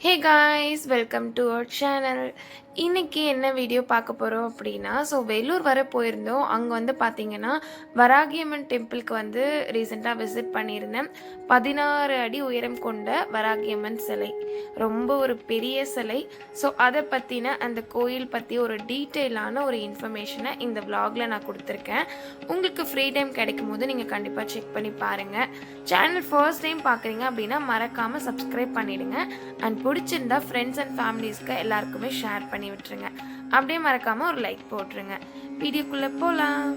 Hey guys, welcome to our channel. இன்றைக்கி என்ன video பார்க்க போகிறோம் அப்படின்னா ஸோ வேலூர் வர போயிருந்தோம். அங்கே வந்து பார்த்தீங்கன்னா வராகியம்மன் டெம்பிளுக்கு வந்து ரீசெண்டாக விசிட் பண்ணியிருந்தேன். பதினாறு அடி உயரம் கொண்ட வராகியம்மன் சிலை. ரொம்ப ஒரு பெரிய சிலை. ஸோ அதை பற்றின அந்த கோயில் பற்றி ஒரு டீட்டெயிலான ஒரு இன்ஃபர்மேஷனை இந்த விலாகில் நான் கொடுத்துருக்கேன். உங்களுக்கு ஃப்ரீ டைம் கிடைக்கும் போது நீங்கள் கண்டிப்பாக செக் பண்ணி பாருங்கள் சேனல் ஃபர்ஸ்ட் டைம் பார்க்குறீங்க அப்படின்னா மறக்காமல் சப்ஸ்கிரைப் பண்ணிவிடுங்க அண்ட் பிடிச்சிருந்தா ஃப்ரெண்ட்ஸ் அண்ட் ஃபேமிலிஸ்க்கு எல்லாருக்குமே ஷேர் பண்ணி விட்டுருங்க. அப்படியே மறக்காமல் ஒரு லைக் போட்டுருங்க. வீடியோக்குள்ளே போகலாம்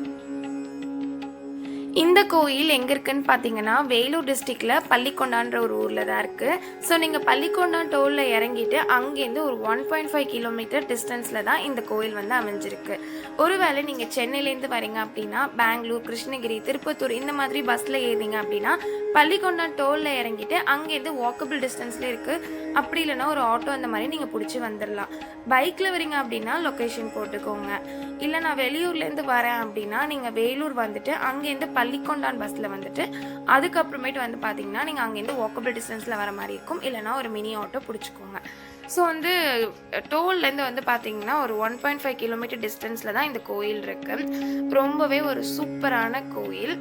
இந்த கோயில் எங்கே இருக்குன்னு பார்த்தீங்கன்னா வேலூர் டிஸ்ட்ரிக்டில் பள்ளிக்கொண்டான்ற ஒரு ஊரில் தான் இருக்குது ஸோ நீங்கள் பள்ளிக்கொண்டான் டோலில் இறங்கிட்டு அங்கேருந்து ஒரு ஒன் பாயிண்ட் ஃபைவ் கிலோமீட்டர் டிஸ்டன்ஸில் தான் இந்த கோயில் வந்து அமைஞ்சிருக்கு. ஒருவேளை நீங்கள் சென்னையிலேருந்து வரீங்க அப்படின்னா பெங்களூர் கிருஷ்ணகிரி திருப்பத்தூர் இந்த மாதிரி பஸ்ஸில் ஏறிங்க அப்படின்னா பள்ளிக்கொண்டான் டோலில் இறங்கிட்டு அங்கேருந்து வாக்கபிள் டிஸ்டன்ஸில் இருக்குது அப்படி இல்லைன்னா ஒரு ஆட்டோ அந்த மாதிரி நீங்கள் பிடிச்சி வந்துடலாம் பைக்கில் வரீங்க அப்படின்னா லொக்கேஷன் போட்டுக்கோங்க. இல்லை நான் வெளியூர்லேருந்து வரேன் அப்படின்னா நீங்கள் வேலூர் வந்துட்டு அங்கேருந்து பள்ளிக்கொண்டான் பஸ்ஸில் வந்துட்டு அதுக்கப்புறமேட்டு வந்து பார்த்தீங்கன்னா நீங்கள் அங்கேருந்து வாக்கபிள் டிஸ்டன்ஸில் வர மாதிரி இருக்கும். இல்லைனா ஒரு மினி ஆட்டோ பிடிச்சிக்கோங்க. ஸோ வந்து டோல்லேருந்து வந்து பார்த்தீங்கன்னா ஒரு ஒன் பாயிண்ட் ஃபைவ் கிலோமீட்டர் டிஸ்டன்ஸில் தான் இந்த கோயில் இருக்குது ரொம்பவே ஒரு சூப்பரான கோயில்.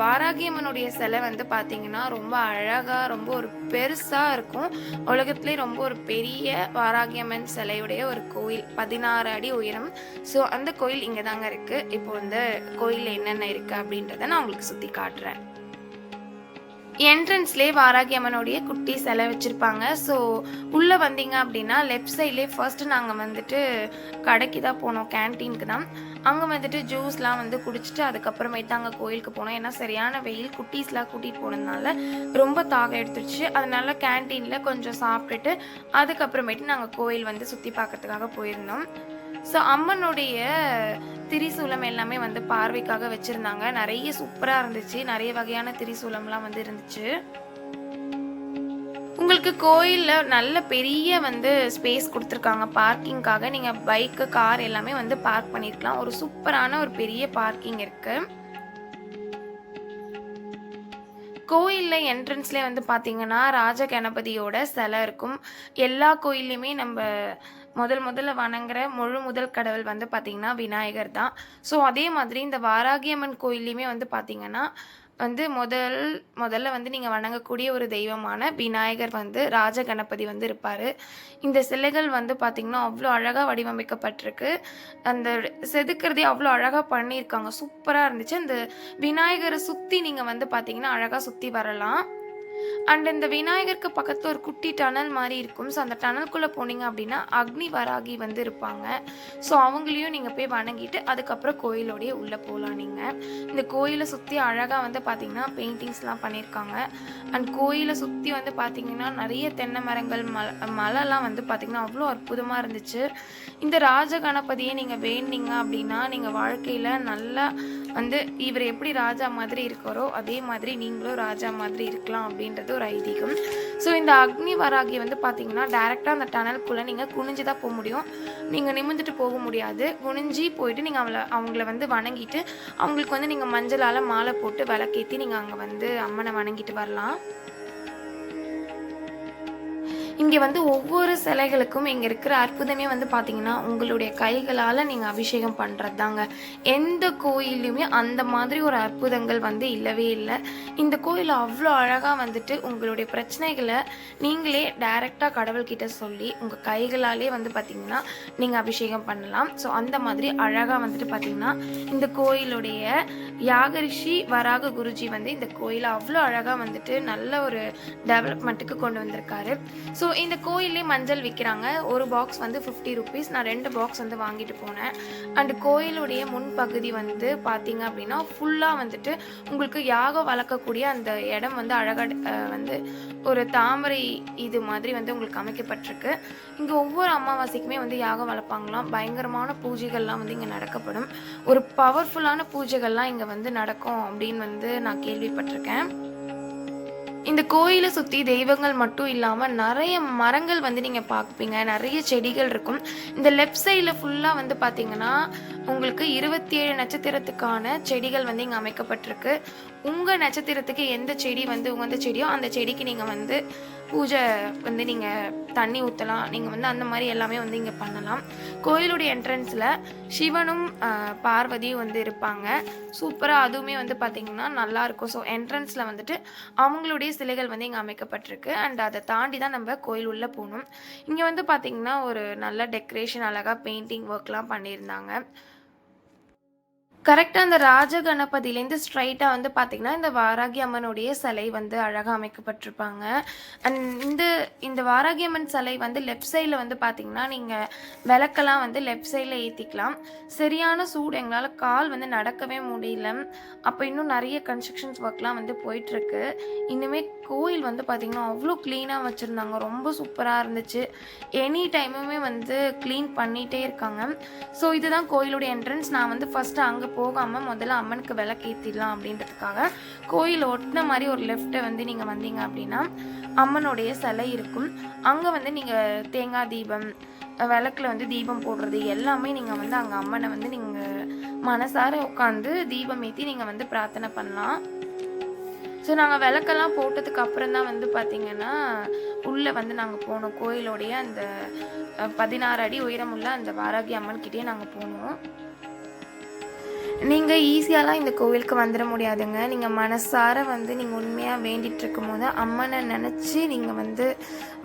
வாராகியம்மனுடைய சிலை வந்து பார்த்தீங்கன்னா ரொம்ப அழகாக ரொம்ப ஒரு பெருசாக இருக்கும். உலகத்துலேயே ரொம்ப ஒரு பெரிய வாராகியம்மன் சிலையுடைய ஒரு கோயில். பதினாறு அடி உயரம். ஸோ அந்த கோயில் இங்கே தாங்க இருக்குது இப்போ வந்து கோயிலில் என்னென்ன இருக்குது அப்படின்றத நான் உங்களுக்கு சுற்றி காட்டுறேன். என்ட்ரன்ஸ்லேயே வாராகி அம்மனுடைய குட்டி சிலை வச்சுருப்பாங்க. ஸோ உள்ளே வந்தீங்க அப்படின்னா லெஃப்ட் சைட்லேயே ஃபர்ஸ்ட்டு நாங்கள் வந்துட்டு கடைக்கு தான் போனோம் கேன்டீனுக்கு தான். அங்கே வந்துட்டு ஜூஸ்லாம் வந்து குடிச்சிட்டு அதுக்கப்புறமேட்டு அங்கே கோயிலுக்கு போனோம். ஏன்னா சரியான வெயில் குட்டீஸ்லாம் கூட்டிகிட்டு போனதுனால ரொம்ப தாகம் எடுத்துருச்சு. அதனால கேன்டீனில் கொஞ்சம் சாப்பிட்டுட்டு அதுக்கப்புறமேட்டு நாங்கள் கோயில் வந்து சுற்றி பார்க்கறதுக்காக போயிருந்தோம். ஸோ அம்மனுடைய திரிசூலம் எல்லாமே வந்து பார்வைக்காக வச்சுருந்தாங்க. நிறைய சூப்பராக இருந்துச்சு. நிறைய வகையான திரிசூலம்லாம் வந்து இருந்துச்சு. உங்களுக்கு கோயிலில் நல்ல பெரிய வந்து ஸ்பேஸ் கொடுத்துருக்காங்க. பார்க்கிங்காக நீங்கள் பைக்கு கார் எல்லாமே வந்து பார்க் பண்ணியிருக்கலாம் ஒரு சூப்பரான ஒரு பெரிய பார்க்கிங் இருக்குது கோயிலில் என்ட்ரன்ஸ்லேயே வந்து பார்த்தீங்கன்னா ராஜ கணபதியோட சிலை இருக்கும். எல்லா கோயில்லையுமே நம்ம முதல் முதல்ல வணங்குற முழு முதல் கடவுள் வந்து பார்த்திங்கன்னா விநாயகர் தான். ஸோ அதே மாதிரி இந்த வாராகியம்மன் கோயிலையுமே வந்து பார்த்திங்கன்னா வந்து முதல் முதல்ல வந்து நீங்கள் வணங்கக்கூடிய ஒரு தெய்வமான விநாயகர் வந்து ராஜ கணபதி வந்து இருப்பார். இந்த சிலைகள் வந்து பார்த்திங்கன்னா அவ்வளோ அழகாக வடிவமைக்கப்பட்டிருக்கு. அந்த செதுக்கிறதே அவ்வளோ அழகாக பண்ணியிருக்காங்க. சூப்பராக இருந்துச்சு. அந்த விநாயகரை சுற்றி நீங்கள் வந்து பார்த்தீங்கன்னா அழகாக சுற்றி வரலாம். அண்ட் இந்த விநாயகருக்கு பக்கத்தில் ஒரு குட்டி டனல் மாதிரி இருக்கும். ஸோ அந்த டனல்குள்ளே போனீங்க அப்படின்னா அக்னி வராகி வந்து இருப்பாங்க. ஸோ அவங்களையும் நீங்கள் போய் வணங்கிட்டு அதுக்கப்புறம் கோயிலோடைய உள்ளே போகலாம் நீங்கள் இந்த கோயிலை சுற்றி அழகாக வந்து பார்த்தீங்கன்னா பெயிண்டிங்ஸ்லாம் பண்ணியிருக்காங்க அண்ட் கோயிலை சுற்றி வந்து பார்த்தீங்கன்னா நிறைய தென்னை மரங்கள் மலை மலைலாம் வந்து பார்த்தீங்கன்னா அவ்வளோ அற்புதமாக இருந்துச்சு. இந்த ராஜ கணபதியை நீங்கள் வேண்டிங்க அப்படின்னா நீங்கள் வாழ்க்கையில் நல்லா வந்து இவர் எப்படி ராஜா மாதிரி இருக்காரோ அதே மாதிரி நீங்களும் ராஜா மாதிரி இருக்கலாம் அப்படின்றது ஒரு ஐதீகம். ஸோ இந்த அக்னி வராகி வந்து பார்த்தீங்கன்னா டேரெக்டாக அந்த டனலுக்குள்ளே நீங்கள் குனிஞ்சு தான் போக முடியும். நீங்கள் நிமிர்ந்துட்டு போக முடியாது. குனிஞ்சி போயிட்டு நீங்கள் அவளை அவங்கள வந்து வணங்கிட்டு அவங்களுக்கு வந்து நீங்கள் மஞ்சளால் மாலை போட்டு விளக்கேற்றி நீங்கள் அங்கே வந்து அம்மனை வணங்கிட்டு வரலாம். இங்கே வந்து ஒவ்வொரு சிலைகளுக்கும் இங்கே இருக்கிற அற்புதமே வந்து பார்த்தீங்கன்னா உங்களுடைய கைகளால் நீங்கள் அபிஷேகம் பண்ணுறது தாங்க எந்த கோயிலையுமே அந்த மாதிரி ஒரு அற்புதங்கள் வந்து இல்லவே இல்லை. இந்த கோயில் அவ்வளோ அழகாக வந்துட்டு உங்களுடைய பிரச்சனைகளை நீங்களே டைரெக்டாக கடவுள்கிட்ட சொல்லி உங்கள் கைகளாலே வந்து பார்த்தீங்கன்னா நீங்கள் அபிஷேகம் பண்ணலாம். ஸோ அந்த மாதிரி அழகாக வந்துட்டு பார்த்தீங்கன்னா இந்த கோயிலுடைய யாகரிஷி வராக குருஜி வந்து இந்த கோயிலை அவ்வளோ அழகாக வந்துட்டு நல்ல ஒரு டெவலப்மெண்ட்டுக்கு கொண்டு வந்திருக்காரு. ஸோ இந்த கோயிலே மஞ்சள் விற்கிறாங்க ஒரு பாக்ஸ் வந்து ஃபிஃப்டி ருபீஸ் நான் ரெண்டு பாக்ஸ் வந்து வாங்கிட்டு போனேன். அண்ட் கோயிலுடைய முன்பகுதி வந்து பார்த்தீங்க அப்படின்னா ஃபுல்லாக வந்துட்டு உங்களுக்கு யாகம் வளர்க்கக்கூடிய அந்த இடம் வந்து அழகாக வந்து ஒரு தாமரை இது மாதிரி வந்து உங்களுக்கு அமைக்கப்பட்டிருக்கு. இங்கே ஒவ்வொரு அமாவாசைக்குமே வந்து யாகம் வளர்ப்பாங்களாம். பயங்கரமான பூஜைகள்லாம் வந்து இங்கே நடக்கப்படும். ஒரு பவர்ஃபுல்லான பூஜைகள்லாம் இங்கே வந்து நடக்கும் அப்படின்னு வந்து நான் கேள்விப்பட்டிருக்கேன். இந்த கோயிலை சுற்றி தெய்வங்கள் மட்டும் இல்லாமல் நிறைய மரங்கள் வந்து நீங்கள் பார்ப்பீங்க நிறைய செடிகள் இருக்கும். இந்த லெஃப்ட் சைடில் ஃபுல்லாக வந்து பார்த்தீங்கன்னா உங்களுக்கு இருபத்தி ஏழு நட்சத்திரத்துக்கான செடிகள் வந்து இங்கே அமைக்கப்பட்டிருக்கு. உங்கள் நட்சத்திரத்துக்கு எந்த செடி வந்து உகந்த செடியோ அந்த செடிக்கு நீங்கள் வந்து பூஜை வந்து நீங்கள் தண்ணி ஊற்றலாம் நீங்கள் வந்து அந்த மாதிரி எல்லாமே வந்து இங்கே பண்ணலாம். கோயிலுடைய என்ட்ரன்ஸில் சிவனும் பார்வதியும் வந்து இருப்பாங்க. சூப்பராக அதுவுமே வந்து பார்த்திங்கன்னா நல்லாயிருக்கும் ஸோ என்ட்ரன்ஸில் வந்துட்டு அவங்களுடைய சிலைகள் வந்து இங்கே அமைக்கப்பட்டிருக்கு. அண்ட் அதை தாண்டி தான் நம்ம கோயில் உள்ளே போகணும். இங்கே வந்து பார்த்திங்கன்னா ஒரு நல்ல டெக்கரேஷன் அழகாக பெயிண்டிங் ஒர்க்லாம் பண்ணியிருந்தாங்க. கரெக்டாக அந்த ராஜ கணபதியிலேருந்து ஸ்ட்ரைட்டாக வந்து பார்த்திங்கன்னா இந்த வாராகி அம்மனுடைய சிலை வந்து அழகாக அமைக்கப்பட்டிருப்பாங்க. அண்ட் இந்த இந்த வாராகி அம்மன் சிலை வந்து லெஃப்ட் சைடில் வந்து பார்த்திங்கன்னா நீங்கள் விளக்கெல்லாம் வந்து லெஃப்ட் சைடில் ஏற்றிக்கலாம் சரியான சூடு எங்களால் கால் வந்து நடக்கவே முடியல. அப்போ இன்னும் நிறைய கன்ஸ்ட்ரக்ஷன்ஸ் ஒர்க்லாம் வந்து போயிட்டுருக்கு. இன்னுமே கோயில் வந்து பார்த்திங்கன்னா அவ்வளோ க்ளீனாக வச்சுருந்தாங்க. ரொம்ப சூப்பராக இருந்துச்சு. எனி டைமுமே வந்து க்ளீன் பண்ணிகிட்டே இருக்காங்க. ஸோ இதுதான் கோயிலுடைய என்ட்ரன்ஸ் நான் வந்து ஃபஸ்ட்டு அங்கே போகாமல் முதல்ல அம்மனுக்கு விளக்கேற்றிடலாம் அப்படின்றதுக்காக கோயில் ஒட்டின மாதிரி ஒரு லெஃப்ட்டை வந்து நீங்கள் வந்தீங்க அப்படின்னா அம்மனுடைய சிலை இருக்கும். அங்கே வந்து நீங்கள் தேங்காய் தீபம் விளக்கில் வந்து தீபம் போடுறது எல்லாமே நீங்கள் வந்து அங்கே அம்மனை வந்து நீங்கள் மனசார உட்காந்து தீபம் ஏற்றி நீங்கள் வந்து பிரார்த்தனை பண்ணலாம். ஸோ நாங்கள் விளக்கெல்லாம் போட்டதுக்கு அப்புறம் தான் வந்து பார்த்திங்கன்னா உள்ளே வந்து நாங்கள் போனோம். கோயிலோடைய அந்த பதினாறு அடி உயரமுள்ள அந்த வாராகி அம்மன் கிட்டேயே நாங்கள் போனோம். நீங்கள் ஈஸியாலாம் இந்த கோவிலுக்கு வந்துட முடியாதுங்க. நீங்கள் மனசார வந்து நீங்கள் உண்மையாக வேண்டிட்டு போது அம்மனை நினச்சி நீங்கள் வந்து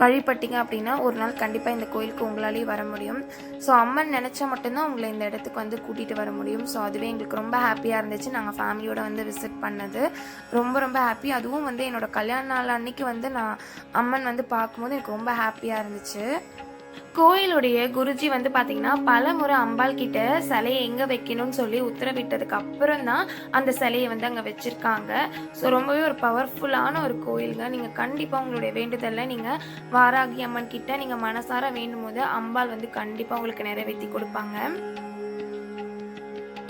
வழிபட்டீங்க அப்படின்னா ஒரு நாள் கண்டிப்பாக இந்த கோயிலுக்கு உங்களாலேயும் வர முடியும். ஸோ அம்மன் நினச்சா மட்டும்தான் உங்களை இந்த இடத்துக்கு வந்து கூட்டிகிட்டு வர முடியும். ஸோ அதுவே எங்களுக்கு ரொம்ப ஹாப்பியாக இருந்துச்சு. நாங்கள் ஃபேமிலியோட வந்து விசிட் பண்ணது. ரொம்ப ரொம்ப ஹாப்பி அதுவும் வந்து என்னோட கல்யாண நாள் அன்னைக்கு வந்து நான் அம்மன் வந்து பார்க்கும்போது எனக்கு ரொம்ப ஹாப்பியாக இருந்துச்சு. கோயிலுடைய குருஜி வந்து பார்த்தீங்கன்னா பல முறை அம்பாள் கிட்ட சிலையை எங்கே வைக்கணும்னு சொல்லி உத்தரவிட்டதுக்கு அப்புறம் தான் அந்த சிலையை வந்து அங்கே வச்சுருக்காங்க. ஸோ ரொம்பவே ஒரு பவர்ஃபுல்லான ஒரு கோயிலுங்க. நீங்கள் கண்டிப்பாக உங்களுடைய வேண்டுதலை நீங்கள் வாராகி அம்மன் கிட்ட நீங்கள் மனசார வேண்டும் போது அம்பாள் வந்து கண்டிப்பாக உங்களுக்கு நிறைவேற்றி கொடுப்பாங்க.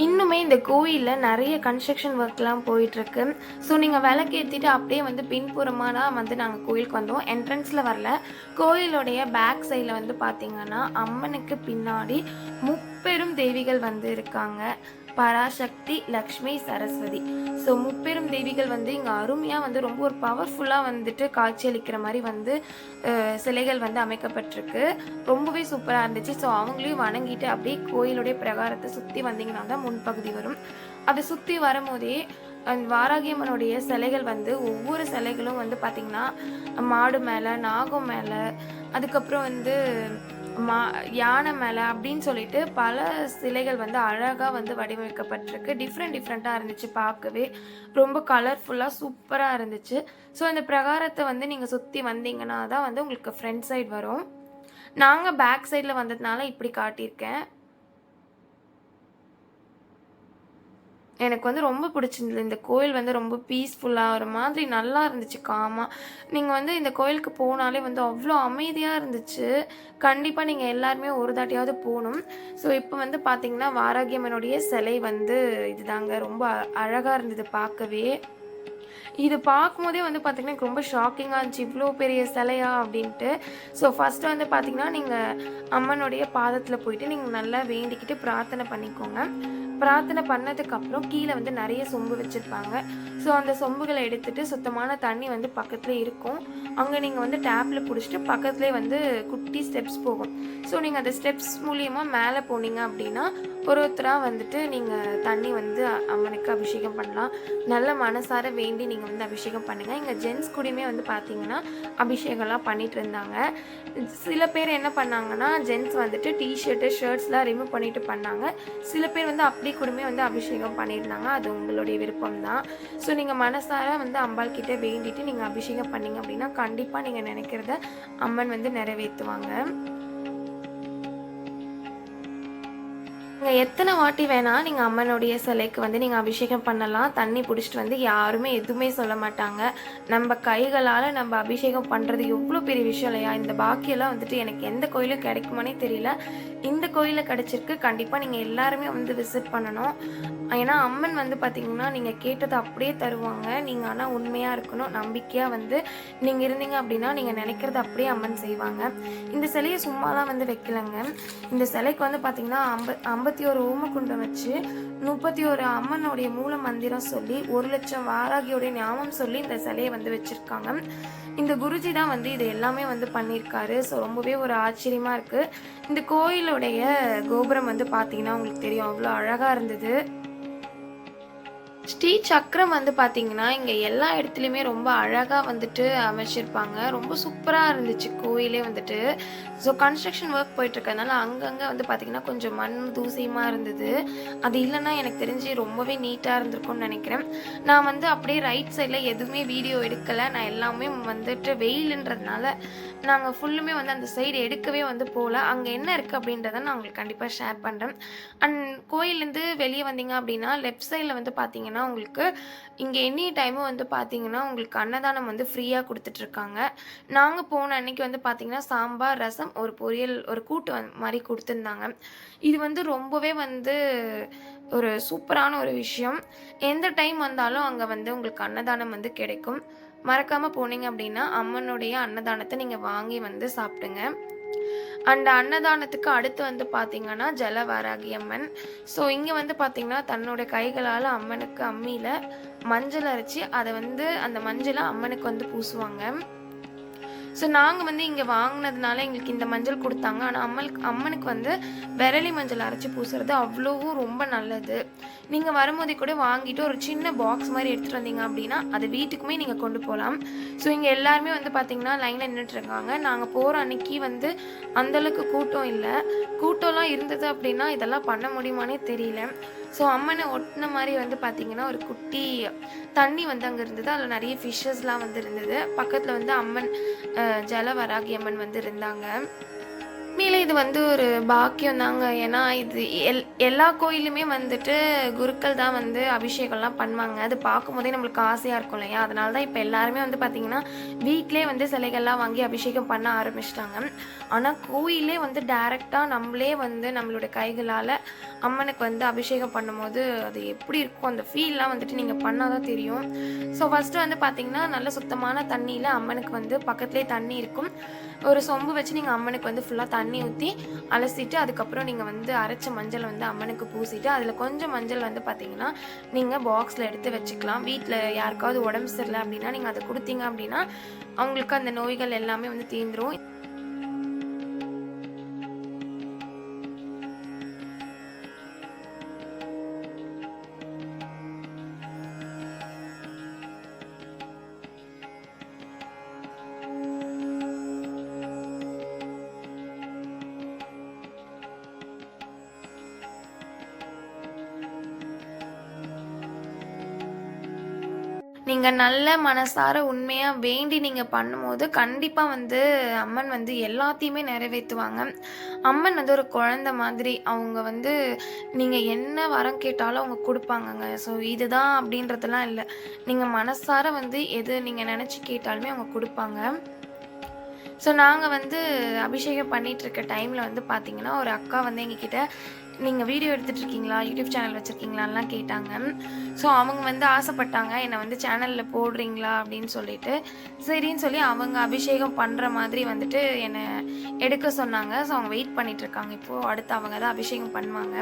இன்னுமே இந்த கோயிலில் நிறைய கன்ஸ்ட்ரக்ஷன் ஒர்க்லாம் போயிட்டுருக்கு. ஸோ நீங்கள் விளக்கேற்றிட்டு அப்படியே வந்து பின்புறமாக தான் வந்து நாங்கள் கோயிலுக்கு வந்தோம். என்ட்ரன்ஸில் வரல. கோயிலுடைய பேக் சைடில் வந்து பார்த்திங்கன்னா அம்மனுக்கு பின்னாடி முப்பெரும் தேவிகள் வந்து இருக்காங்க. பராசக்தி லக்ஷ்மி சரஸ்வதி. ஸோ முப்பெரும் தேவிகள் வந்து இங்கே அருமையாக வந்து ரொம்ப ஒரு பவர்ஃபுல்லாக வந்துட்டு காட்சியளிக்கிற மாதிரி வந்து சிலைகள் வந்து அமைக்கப்பட்டிருக்கு. ரொம்பவே சூப்பராக இருந்துச்சு. ஸோ அவங்களையும் வணங்கிட்டு அப்படியே கோயிலுடைய பிரகாரத்தை சுற்றி வந்தீங்கன்னா தான் முன்பகுதி வரும். அதை சுற்றி வரும்போதே அந்த வாராகியம்மனுடைய சிலைகள் வந்து ஒவ்வொரு சிலைகளும் வந்து பார்த்திங்கன்னா மாடு மேலே நாகம் மேலே அதுக்கப்புறம் வந்து மா யானை மேலே அப்படின்னு சொல்லிட்டு பல சிலைகள் வந்து அழகாக வந்து வடிவமைக்கப்பட்டிருக்கு. டிஃப்ரெண்ட் டிஃப்ரெண்ட்டாக இருந்துச்சு பார்க்கவே. ரொம்ப கலர்ஃபுல்லாக சூப்பராக இருந்துச்சு. ஸோ இந்த பிரகாரத்தை வந்து நீங்கள் சுற்றி வந்தீங்கன்னா தான் வந்து உங்களுக்கு ஃப்ரண்ட் சைடு வரும். நாங்கள் பேக் சைடில் வந்ததுனால இப்படி காட்டியிருக்கேன். எனக்கு வந்து ரொம்ப பிடிச்சிருந்தது. இந்த கோயில் வந்து ரொம்ப பீஸ்ஃபுல்லாக ஒரு மாதிரி நல்லா இருந்துச்சு காமாக நீங்கள் வந்து இந்த கோயிலுக்கு போனாலே வந்து அவ்வளோ அமைதியாக இருந்துச்சு. கண்டிப்பாக நீங்கள் எல்லாருமே ஒரு தாட்டியாவது போகணும். ஸோ இப்போ வந்து பார்த்தீங்கன்னா வாராகியம்மனுடைய சிலை வந்து இதுதாங்க. ரொம்ப அழகாக இருந்தது பார்க்கவே இது பார்க்கும்போதே வந்து பார்த்திங்கன்னா எனக்கு ரொம்ப ஷாக்கிங்காக இருந்துச்சு. இவ்வளோ பெரிய சிலையா அப்படின்ட்டு. ஸோ ஃபஸ்ட்டு வந்து பார்த்திங்கன்னா நீங்கள் அம்மனுடைய பாதத்தில் போயிட்டு நீங்கள் நல்லா வேண்டிக்கிட்டு பிரார்த்தனை பண்ணிக்கோங்க. பிரார்த்தனை பண்ணதுக்கப்புறம் கீழே வந்து நிறைய சொம்பு வச்சுருப்பாங்க. ஸோ அந்த சொம்புகளை எடுத்துட்டு சுத்தமான தண்ணி வந்து பக்கத்துலேயே இருக்கும். அங்கே நீங்கள் வந்து டேப்பில் பிடிச்சிட்டு பக்கத்துலேயே வந்து குட்டி ஸ்டெப்ஸ் போகும். ஸோ நீங்கள் அந்த ஸ்டெப்ஸ் மூலியமாக மேலே போனீங்க அப்படின்னா ஒரு ஒருத்தராக வந்துட்டு நீங்கள் தண்ணி வந்து அவனுக்கு அம்மனுக்கு அபிஷேகம் பண்ணலாம். நல்ல மனசார வேண்டி நீங்கள் வந்து அபிஷேகம் பண்ணுங்கள் இங்கே ஜென்ஸ் கூடயுமே வந்து பார்த்தீங்கன்னா அபிஷேகம்லாம் பண்ணிட்டு இருந்தாங்க. சில பேர் என்ன பண்ணாங்கன்னா ஜென்ஸ் வந்துட்டு டிஷர்ட்டு ஷர்ட்ஸ்லாம் ரிமூவ் பண்ணிட்டு பண்ணாங்க. சில பேர் வந்து அப்படி கூடமே வந்து அபிஷேகம் பண்ணியிருந்தாங்க. அது உங்களுடைய விருப்பம் தான் ஸோ நீங்கள் மனசார வந்து அம்பாள் கிட்டே வேண்டிட்டு நீங்கள் அபிஷேகம் பண்ணீங்க அப்படின்னா கண்டிப்பாக நீங்கள் நினைக்கிறத அம்மன் வந்து நிறைவேற்றுவாங்க. நீங்கள் எத்தனை வாட்டி வேணால் நீங்கள் அம்மனுடைய சிலைக்கு வந்து நீங்கள் அபிஷேகம் பண்ணலாம். தண்ணி பிடிச்சிட்டு வந்து யாருமே எதுவுமே சொல்ல மாட்டாங்க. நம்ம கைகளால் நம்ம அபிஷேகம் பண்ணுறது எவ்வளோ பெரிய விஷயம் இல்லையா? இந்த பாக்கியெல்லாம் வந்துட்டு எனக்கு எந்த கோயிலும் கிடைக்குமானே தெரியல. இந்த கோயிலில் கிடச்சிருக்கு. கண்டிப்பாக நீங்கள் எல்லாருமே வந்து விசிட் பண்ணணும். ஏன்னா அம்மன் வந்து பார்த்திங்கன்னா நீங்கள் கேட்டதை அப்படியே தருவாங்க. நீங்கள் ஆனால் உண்மையாக இருக்கணும். நம்பிக்கையாக வந்து நீங்கள் இருந்தீங்க அப்படின்னா நீங்கள் நினைக்கிறத அப்படியே அம்மன் செய்வாங்க. இந்த சிலையை சும்மாலாம் வந்து வைக்கலங்க. இந்த சிலைக்கு வந்து பார்த்திங்கன்னா ஐம்ப ஐம்பத்தி முப்பத்தி ஒரு ஓமக்குண்டம் வச்சு முப்பத்தி ஒரு அம்மனுடைய மூல மந்திரம் சொல்லி ஒரு லட்சம் வாராகியோடைய ஞாபகம் சொல்லி இந்த சிலையை வந்து வச்சிருக்காங்க. இந்த குருஜி தான் வந்து இது எல்லாமே வந்து பண்ணியிருக்காரு. ஸோ ரொம்பவே ஒரு ஆச்சரியமாக இருக்குது இந்த கோயிலுடைய கோபுரம் வந்து பார்த்தீங்கன்னா உங்களுக்கு தெரியும். அவ்வளோ அழகாக இருந்தது. ஸ்ரீ சக்கரம் வந்து பார்த்தீங்கன்னா இங்கே எல்லா இடத்துலையுமே ரொம்ப அழகாக வந்துட்டு அமைச்சிருப்பாங்க. ரொம்ப சூப்பராக இருந்துச்சு கோயிலே வந்துட்டு. ஸோ கன்ஸ்ட்ரக்ஷன் ஒர்க் போயிட்டுருக்கனால அங்கங்கே வந்து பார்த்தீங்கன்னா கொஞ்சம் மண் தூசியமாக இருந்தது. அது இல்லைன்னா எனக்கு தெரிஞ்சு ரொம்பவே நீட்டாக இருந்திருக்கும்னு நினைக்கிறேன். நான் வந்து அப்படியே ரைட் சைடில் எதுவுமே வீடியோ எடுக்கலை. நான் எல்லாமே வந்துட்டு வெயிலுன்றதுனால நாங்கள் ஃபுல்லுமே வந்து அந்த சைடு எடுக்கவே வந்து போகல அங்கே என்ன இருக்குது அப்படின்றத நான் உங்களுக்கு கண்டிப்பாக ஷேர் பண்ணுறேன் அண்ட் கோயிலேருந்து வெளியே வந்தீங்க அப்படின்னா லெஃப்ட் சைடில் வந்து பார்த்தீங்கன்னா உங்களுக்கு இங்கே எனி டைமும் வந்து பார்த்தீங்கன்னா உங்களுக்கு அன்னதானம் வந்து ஃப்ரீயாக கொடுத்துட்ருக்காங்க நாங்கள் போன அன்னைக்கு வந்து பார்த்தீங்கன்னா சாம்பார் ரசம் ஒரு பொரியல் ஒரு கூட்டு மாதிரி கொடுத்துருந்தாங்க. இது வந்து ரொம்பவே வந்து ஒரு சூப்பரான ஒரு விஷயம். எந்த டைம் வந்தாலும் அங்கே வந்து உங்களுக்கு அன்னதானம் வந்து கிடைக்கும். மறக்காமல் போனீங்க அப்படின்னா அம்மனுடைய அன்னதானத்தை நீங்கள் வாங்கி வந்து சாப்பிடுங்க. அந்த அன்னதானத்துக்கு அடுத்து வந்து பார்த்தீங்கன்னா ஜலவாராகி அம்மன். ஸோ இங்கே வந்து பார்த்தீங்கன்னா தன்னோட கைகளால் அம்மனுக்கு அம்மியில் மஞ்சள் அரைச்சி அதை வந்து அந்த மஞ்சளை அம்மனுக்கு வந்து பூசுவாங்க. ஸோ நாங்கள் வந்து இங்கே வாங்கினதுனால எங்களுக்கு இந்த மஞ்சள் கொடுத்தாங்க. ஆனால் அம்மனுக்கு அம்மனுக்கு வந்து விரலி மஞ்சள் அரைச்சி பூசுறது அவ்வளோவும் ரொம்ப நல்லது. நீங்கள் வரும்போதே கூட வாங்கிட்டு ஒரு சின்ன பாக்ஸ் மாதிரி எடுத்துகிட்டு வந்தீங்க அப்படின்னா அது வீட்டுக்குமே நீங்கள் கொண்டு போகலாம் ஸோ இங்கே எல்லாருமே வந்து பார்த்தீங்கன்னா லைனில் நின்றுட்டுருக்காங்க நாங்கள் போகிற அன்னைக்கு வந்து அந்தளவுக்கு கூட்டம் இல்லை. கூட்டம்லாம் இருந்தது அப்படின்னா இதெல்லாம் பண்ண முடியுமானே தெரியல. ஸோ அம்மனை ஒட்டின மாதிரி வந்து பார்த்தீங்கன்னா ஒரு குட்டி தண்ணி வந்து அங்கே இருந்தது. அதில் நிறைய ஃபிஷ்ஷஸ்லாம் வந்து இருந்தது. பக்கத்தில் வந்து அம்மன் அஹ், ஜலவராகி அம்மன் வந்து இருந்தாங்க. உண்மையிலே இது வந்து ஒரு பாக்கியம் தாங்க. ஏன்னா இது எல் எல்லா கோயிலுமே வந்துட்டு குருக்கள் தான் வந்து அபிஷேகம்லாம் பண்ணுவாங்க. அது பார்க்கும்போதே நம்மளுக்கு ஆசையாக இருக்கும் இல்லையா? அதனால தான் இப்போ எல்லாருமே வந்து பார்த்திங்கன்னா வீட்டிலே வந்து சிலைகள்லாம் வாங்கி அபிஷேகம் பண்ண ஆரம்பிச்சிட்டாங்க. ஆனால் கோயிலே வந்து டைரெக்டாக நம்மளே வந்து நம்மளோட கைகளால் அம்மனுக்கு வந்து அபிஷேகம் பண்ணும்போது அது எப்படி இருக்கும்? அந்த ஃபீல்லாம் வந்துட்டு நீங்கள் பண்ணால் தான் தெரியும். ஸோ ஃபஸ்ட்டு வந்து பார்த்தீங்கன்னா நல்ல சுத்தமான தண்ணியில் அம்மனுக்கு வந்து பக்கத்துலேயே தண்ணி இருக்கும். ஒரு சொம்பு வச்சு நீங்கள் அம்மனுக்கு வந்து ஃபுல்லாக தண்ணி ஊற்றி அலசிட்டு அதுக்கப்புறம் நீங்கள் வந்து அரைச்ச மஞ்சள் வந்து அம்மனுக்கு பூசிட்டு அதில் கொஞ்சம் மஞ்சள் வந்து பார்த்தீங்கன்னா நீங்கள் பாக்ஸில் எடுத்து வச்சுக்கலாம். வீட்டில் யாருக்காவது உடம்பு சரியில்லை அப்படின்னா நீங்கள் அதை கொடுத்தீங்க அப்படின்னா அவங்களுக்கு அந்த நோய்கள் எல்லாமே வந்து தீந்துரும் நீங்கள் நல்ல மனசார உண்மையாக வேண்டி நீங்கள் பண்ணும்போது கண்டிப்பாக வந்து அம்மன் வந்து எல்லாத்தையுமே நிறைவேற்றுவாங்க. அம்மன் வந்து ஒரு குழந்த மாதிரி. அவங்க வந்து நீங்கள் என்ன வரம் கேட்டாலும் அவங்க கொடுப்பாங்கங்க. ஸோ இதுதான் அப்படின்றதெல்லாம் இல்லை. நீங்கள் மனசார வந்து எது நீங்கள் நினச்சி கேட்டாலுமே அவங்க கொடுப்பாங்க. ஸோ நாங்கள் வந்து அபிஷேகம் பண்ணிகிட்ருக்க டைமில் வந்து பார்த்திங்கன்னா ஒரு அக்கா வந்து எங்ககிட்ட நீங்கள் வீடியோ எடுத்துட்ருக்கீங்களா யூடியூப் சேனல் வச்சுருக்கீங்களான்லாம் கேட்டாங்க. ஸோ அவங்க வந்து ஆசைப்பட்டாங்க என்னை வந்து சேனலில் போடுறீங்களா? அப்படின்னு சொல்லிட்டு. சரின்னு சொல்லி அவங்க அபிஷேகம் பண்ணுற மாதிரி வந்துட்டு என்னை எடுக்க சொன்னாங்க. ஸோ அவங்க வெயிட் பண்ணிகிட்ருக்காங்க இருக்காங்க இப்போது அடுத்து அவங்க தான் அபிஷேகம் பண்ணுவாங்க.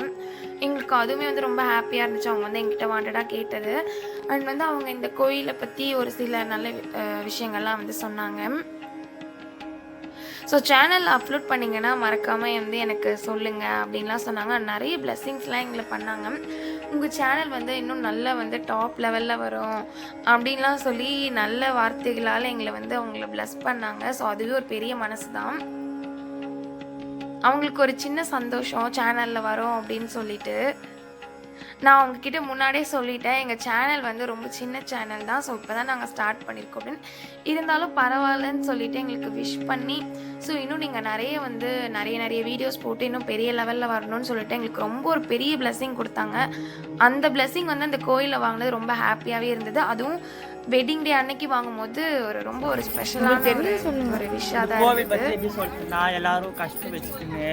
எங்களுக்கு அதுவுமே வந்து ரொம்ப ஹாப்பியாக இருந்துச்சு. அவங்க வந்து எங்கிட்ட வாண்டடாக கேட்டது. அண்ட் வந்து அவங்க இந்த கோயிலை பற்றி ஒரு சில நல்ல விஷயங்கள்லாம் வந்து சொன்னாங்க. ஸோ சேனலில் அப்லோட் பண்ணிங்கன்னா மறக்காமல் வந்து எனக்கு சொல்லுங்கள் அப்படின்லாம் சொன்னாங்க. நிறைய பிளெஸ்ஸிங்ஸ்லாம் எங்களை பண்ணாங்க. உங்கள் சேனல் வந்து இன்னும் நல்லா வந்து டாப் லெவலில் வரும் அப்படின்லாம் சொல்லி நல்ல வார்த்தைகளால் எங்களை வந்து அவங்கள ப்ளஸ் பண்ணாங்க. ஸோ அதுவே ஒரு பெரிய மனசு தான் அவங்களுக்கு ஒரு சின்ன சந்தோஷம் சேனலில் வரும் அப்படின்னு சொல்லிட்டு. நான் உங்ககிட்ட முன்னாடியே சொல்லிட்டேன் எங்கள் சேனல் வந்து ரொம்ப சின்ன சேனல் தான். ஸோ இப்போ தான் நாங்கள் ஸ்டார்ட் பண்ணியிருக்கோம் அப்படின்னு. இருந்தாலும் பரவாயில்லன்னு சொல்லிட்டு எங்களுக்கு விஷ் பண்ணி ஸோ இன்னும் நீங்கள் நிறைய வந்து நிறைய நிறைய வீடியோஸ் போட்டு இன்னும் பெரிய லெவலில் வரணும்னு சொல்லிட்டு எங்களுக்கு ரொம்ப ஒரு பெரிய பிளெஸிங் கொடுத்தாங்க. அந்த பிளெஸிங் வந்து அந்த கோயிலில் வாங்கினது ரொம்ப ஹாப்பியாகவே இருந்தது. அதுவும் வெட்டிங் டே அன்னைக்கு வாங்கும்போது ஒரு ரொம்ப ஒரு ஸ்பெஷலான ஒரு ஒரு விஷயம் தான் கோவில் பற்றி இருந்தது எப்படி சொல்லிட்டுனா எல்லாரும் கஷ்டம் வச்சுக்கின்னு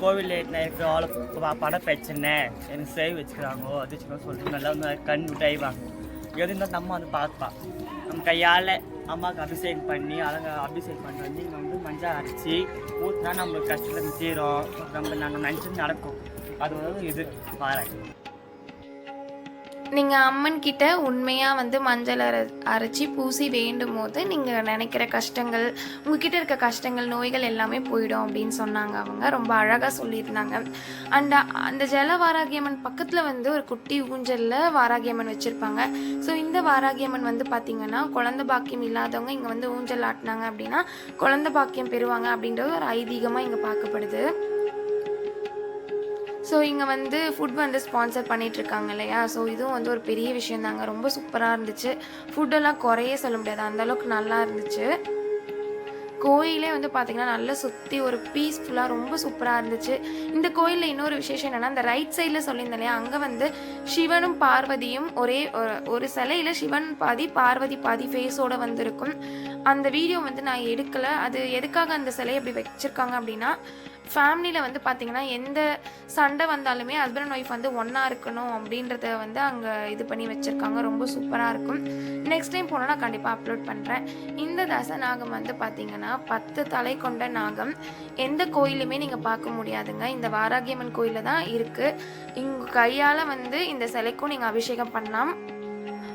கோவிலில் இருக்கிற ஆளை ப- பட பிரச்சனை எனக்கு சேவ் வச்சுக்கிறாங்க அது வச்சுக்கோ சொல்லிட்டு நல்லா வந்து கண் விட்டாய்வாங்க எது இருந்தால் நம்ம வந்து பார்ப்பா நம்ம கையால் அம்மாவுக்கு அபிஷேகம் பண்ணி அழகா அபிஷேகம் பண்ணி வந்து இங்கே வந்து மஞ்சள் அரைச்சி ஊற்றினா நம்மளுக்கு கஷ்டத்தில் தீரும். நம்ம நாங்கள் நினச்சது நடக்கும். அது வந்து இது பாறை. நீங்கள் அம்மன் கிட்ட உண்மையாக வந்து மஞ்சள் அரை அரைச்சி பூசி வேண்டும் போது நீங்கள் நினைக்கிற கஷ்டங்கள் உங்ககிட்ட இருக்க கஷ்டங்கள் நோய்கள் எல்லாமே போயிடும் அப்படின்னு சொன்னாங்க அவங்க. ரொம்ப அழகாக சொல்லியிருந்தாங்க. அண்ட் அந்த ஜல வாராகியம்மன் பக்கத்தில் வந்து ஒரு குட்டி ஊஞ்சலில் வாராகியம்மன் வச்சுருப்பாங்க. ஸோ இந்த வாராகியம்மன் வந்து பார்த்திங்கன்னா குழந்த பாக்கியம் இல்லாதவங்க இங்கே வந்து ஊஞ்சல் ஆட்டினாங்க அப்படின்னா குழந்த பாக்கியம் பெறுவாங்க அப்படின்றது ஒரு ஐதீகமாக இங்கே பார்க்கப்படுது. ஸோ இங்கே வந்து ஃபுட் வந்து ஸ்பான்சர் பண்ணிகிட்ருக்காங்க இருக்காங்க இல்லையா? ஸோ இதுவும் வந்து ஒரு பெரிய விஷயம் தாங்க. ரொம்ப சூப்பராக இருந்துச்சு. ஃபுட்டெல்லாம் குறையே சொல்ல முடியாது. அந்த அளவுக்கு நல்லா இருந்துச்சு. கோயிலே வந்து பார்த்திங்கன்னா நல்லா சுற்றி ஒரு பீஸ்ஃபுல்லாக ரொம்ப சூப்பராக இருந்துச்சு. இந்த கோயிலில் இன்னொரு விசேஷம் என்னென்னா அந்த ரைட் சைடில் சொல்லியிருந்தேன் இல்லையா? அங்கே வந்து சிவனும் பார்வதியும் ஒரே ஒரு- சிலையில் சிவன் பாதி பார்வதி பாதி ஃபேஸோட வந்திருக்கும். அந்த வீடியோ வந்து நான் எடுக்கலை. அது எதுக்காக அந்த சிலையை அப்படி வச்சுருக்காங்க அப்படின்னா ஃபேமிலியில் வந்து பார்த்திங்கன்னா எந்த சண்டை வந்தாலுமே ஹஸ்பண்ட் அண்ட் ஒய்ஃப் வந்து ஒன்றா இருக்கணும் அப்படின்றத வந்து அங்கே இது பண்ணி வச்சுருக்காங்க. ரொம்ப சூப்பராக இருக்கும். நெக்ஸ்ட் டைம் போனால் நான் கண்டிப்பாக அப்லோட் பண்ணுறேன் இந்த தச நாகம் வந்து பார்த்திங்கன்னா பத்து தலை கொண்ட நாகம். எந்த கோயிலுமே நீங்கள் பார்க்க முடியாதுங்க. இந்த வாராகியம்மன் கோயிலில் தான் இருக்குது இங்கே கையால் வந்து இந்த சிலைக்கும் நீங்கள் அபிஷேகம் பண்ணலாம்.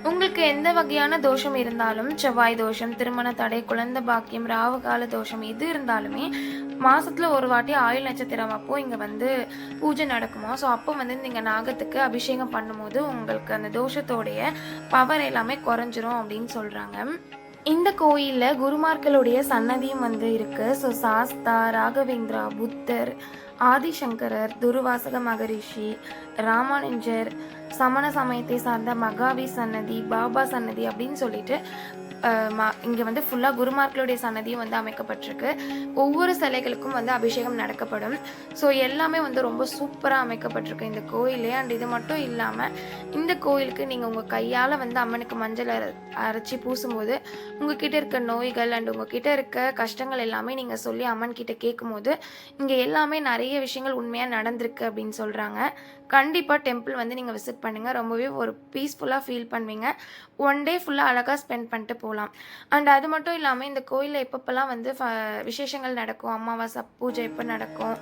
உங்களுக்கு எந்த வகையான தோஷம் இருந்தாலும் செவ்வாய் தோஷம் திருமண தடை குழந்தை பாக்கியம் ராவகால தோஷம் எது இருந்தாலுமே மாசத்துல ஒரு வாட்டி ஆயுள் நட்சத்திரம் அப்போ இங்க வந்து பூஜை நடக்குமா? ஸோ அப்போ வந்து நீங்க நாகத்துக்கு அபிஷேகம் பண்ணும்போது உங்களுக்கு அந்த தோஷத்தோடைய பவர் எல்லாமே குறைஞ்சிரும் அப்படின்னு சொல்றாங்க. இந்த கோயிலில் குருமார்களுடைய சன்னதியும் வந்து இருக்கு. ஸோ சாஸ்தா ராகவேந்திரா புத்தர் ஆதிசங்கரர் துருவாசக மகரிஷி ராமானுஜர் சமண சமயத்தை சார்ந்த மகாவி சன்னதி பாபா சன்னதி அப்படின்னு சொல்லிட்டு இங்கே வந்து ஃபுல்லாக குருமார்களுடைய சன்னதியும் வந்து அமைக்கப்பட்டிருக்கு. ஒவ்வொரு சிலைகளுக்கும் வந்து அபிஷேகம் நடக்கப்படும். ஸோ எல்லாமே வந்து ரொம்ப சூப்பராக அமைக்கப்பட்டிருக்கு இந்த கோயிலே. அண்ட் இது மட்டும் இல்லாமல் இந்த கோயிலுக்கு நீங்கள் உங்கள் கையால் வந்து அம்மனுக்கு மஞ்சள் அர அரைச்சி பூசும்போது உங்ககிட்ட இருக்க நோய்கள் அண்ட் உங்ககிட்ட இருக்க கஷ்டங்கள் எல்லாமே நீங்கள் சொல்லி அம்மன் கிட்ட கேட்கும்போது இங்கே எல்லாமே நிறைய விஷயங்கள் உண்மையாக நடந்திருக்கு அப்படின்னு சொல்கிறாங்க கண்டிப்பாக டெம்பிள் வந்து நீங்கள் விசிட் பண்ணுங்கள் ரொம்பவே ஒரு பீஸ்ஃபுல்லாக ஃபீல் பண்ணுவீங்க. ஒன் டே ஃபுல்லாக அழகாக ஸ்பெண்ட் பண்ணிட்டு போகலாம் அண்ட் அது மட்டும் இல்லாமல் இந்த கோயிலில் எப்பப்பெல்லாம் வந்து ஃப விசேஷங்கள் நடக்கும் அமாவாசை பூஜை எப்போ நடக்கும்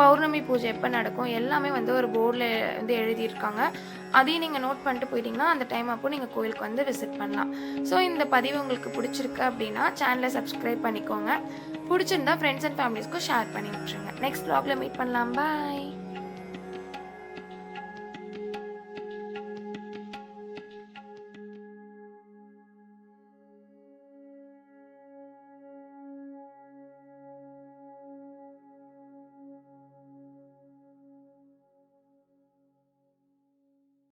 பௌர்ணமி பூஜை எப்போ நடக்கும் எல்லாமே வந்து ஒரு போர்டில் வந்து எழுதியிருக்காங்க. அதையும் நீங்கள் நோட் பண்ணிட்டு போயிட்டீங்கன்னா அந்த டைம் அப்போ நீங்கள் கோயிலுக்கு வந்து விசிட் பண்ணலாம். ஸோ இந்த பதிவு உங்களுக்கு பிடிச்சிருக்கு அப்படின்னா சேனலை சப்ஸ்கிரைப் பண்ணிக்கோங்க. பிடிச்சிருந்தா ஃப்ரெண்ட்ஸ் அண்ட் ஃபேமிலிஸ்க்கும் ஷேர் பண்ணி விட்ருங்க நெக்ஸ்ட் ப்ளாகில் மீட் பண்ணலாம். பாய்